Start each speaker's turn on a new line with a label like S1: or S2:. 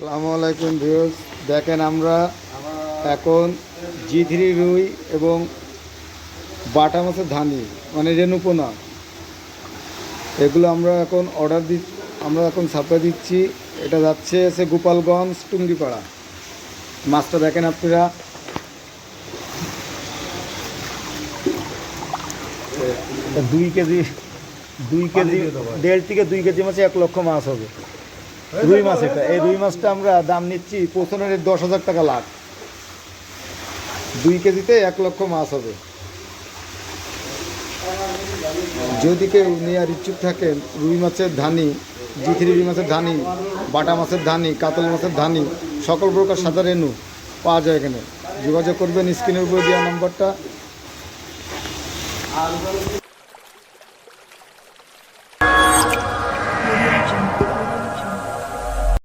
S1: আসসালামু আলাইকুম ভিউজ দেখেন আমরা এখন জি থ্রি রুই এবং বাটা মাছের ধানি মানে রেণুপোনা এগুলো আমরা এখন অর্ডার দি আমরা এখন সাপ্লাই দিচ্ছি। এটা যাচ্ছে এসে গোপালগঞ্জ টুঙ্গিপাড়া। মাছটা দেখেন আপনারা। দুই কেজি দুই কেজি দেড় থেকে দুই কেজি মাছে এক লক্ষ মাছ হবে। রুই মাছ এটা। এই রুই মাছটা আমরা দাম নিচ্ছি পৌঁছানোর দশ হাজার টাকা লাখ। দুই কেজিতে এক লক্ষ মাছ হবে। যদি কেউ নেওয়ার ইচ্ছুক থাকেন, রুই মাছের ধানি জি থ্রি রুই মাছের ধানি, বাটা মাছের ধানি, কাতল মাছের ধানি, সকল প্রকার সাদা রেণু পাওয়া যায় এখানে। যোগাযোগ করবেন স্ক্রিনের উপরে দেওয়া নম্বরটা।